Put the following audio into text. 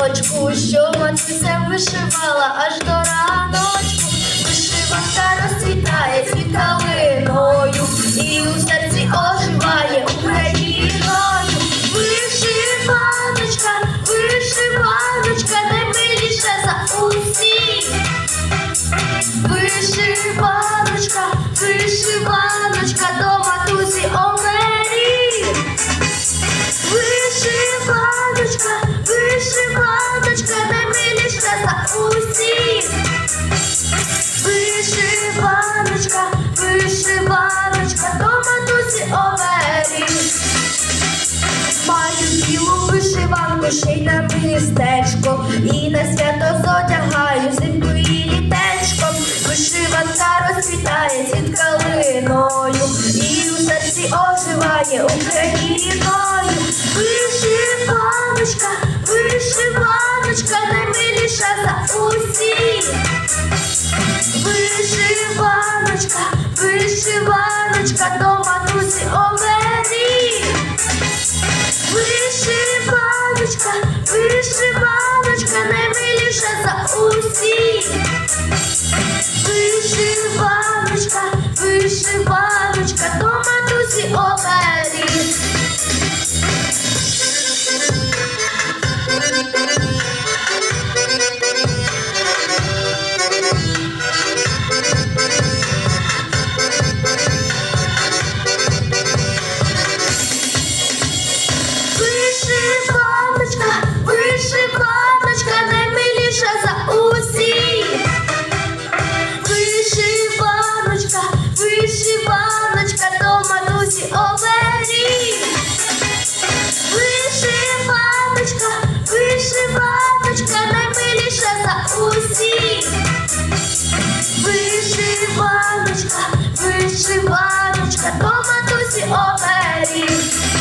садочку, що матуся вишивала аж до раночку. Вишиванка розцвітає цвіт калиною, і у серці оживає Україною. Вишиваночка, вишиваночка, наймиліша за усіх. Вишиваночка, вишиванку, ще й на містечко, і на свято зодягаю зимку і літечком. Вишиванка розцвітає під калиною, і у серці оживає Україною. Вишиваночка, вишиваночка, Вишиваночка, вишиваночка, вишиваночка, вишиваночка, до матусі оберіг.